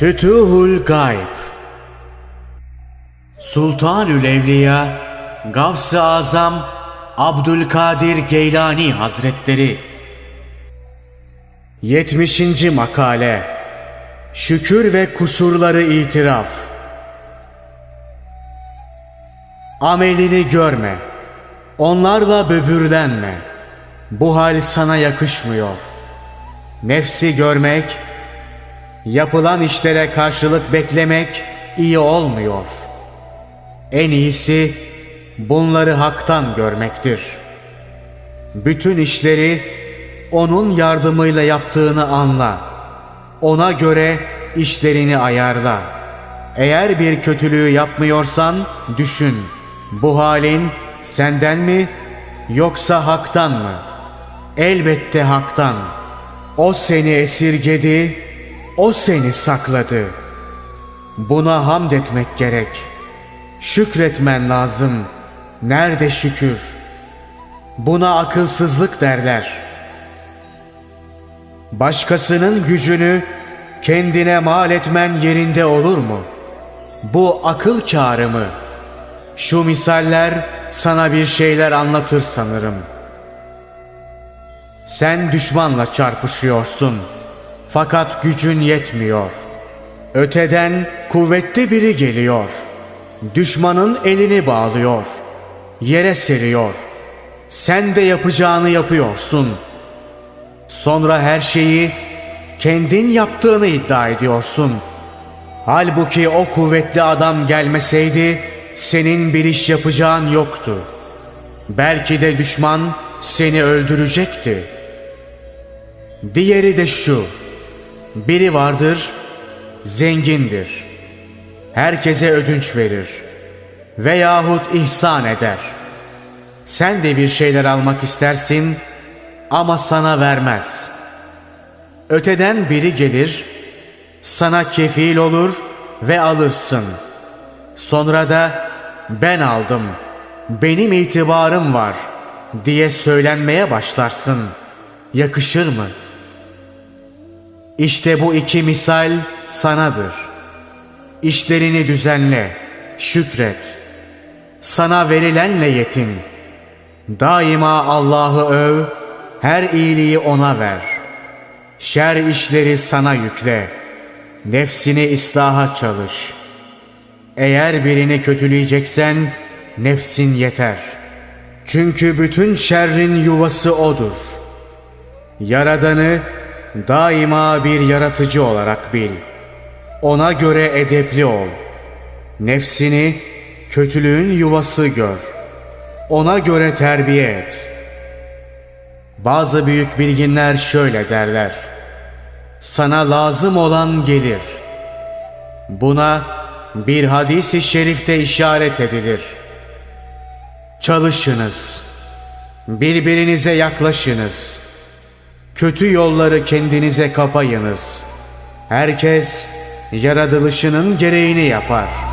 Fütuhul Gayb. Sultanül Evliya Gavs-ı Azam Abdülkadir Geylani Hazretleri. 70. Makale. Şükür ve kusurları itiraf. Amelini görme. Onlarla böbürlenme. Bu hal sana yakışmıyor. Nefsi görmek Yapılan işlere karşılık beklemek iyi olmuyor. En iyisi bunları haktan görmektir. Bütün işleri onun yardımıyla yaptığını anla. Ona göre işlerini ayarla. Eğer bir kötülüğü yapmıyorsan düşün. Bu halin senden mi yoksa haktan mı? Elbette haktan. O seni esirgedi, o seni sakladı. Buna hamd etmek gerek. Şükretmen lazım. Nerede şükür? Buna akılsızlık derler. Başkasının gücünü kendine mal etmen yerinde olur mu? Bu akıl kârı mı? Şu misaller sana bir şeyler anlatır sanırım. Sen düşmanla çarpışıyorsun.'' Fakat gücün yetmiyor. Öteden kuvvetli biri geliyor. Düşmanın elini bağlıyor. Yere seriyor. Sen de yapacağını yapıyorsun. Sonra her şeyi kendin yaptığını iddia ediyorsun. Halbuki o kuvvetli adam gelmeseydi senin bir iş yapacağın yoktu. Belki de düşman seni öldürecekti. Diğeri de şu. Biri vardır, zengindir. Herkese ödünç verir. Veyahut ihsan eder. Sen de bir şeyler almak istersin ama sana vermez. Öteden biri gelir, sana kefil olur ve alırsın. Sonra da ben aldım, benim itibarım var diye söylenmeye başlarsın. Yakışır mı?'' İşte bu iki misal sanadır. İşlerini düzenle, şükret. Sana verilenle yetin. Daima Allah'ı öv, her iyiliği ona ver. Şer işleri sana yükle. Nefsini ıslaha çalış. Eğer birini kötüleyeceksen nefsin yeter. Çünkü bütün şerrin yuvası odur. Yaradanı daima bir yaratıcı olarak bil. Ona göre edepli ol. Nefsini kötülüğün yuvası gör. Ona göre terbiye et. Bazı büyük bilginler şöyle derler. Sana lazım olan gelir. Buna bir hadisi şerifte işaret edilir. Çalışınız. Birbirinize yaklaşınız.'' Kötü yolları kendinize kapayınız. Herkes yaratılışının gereğini yapar.''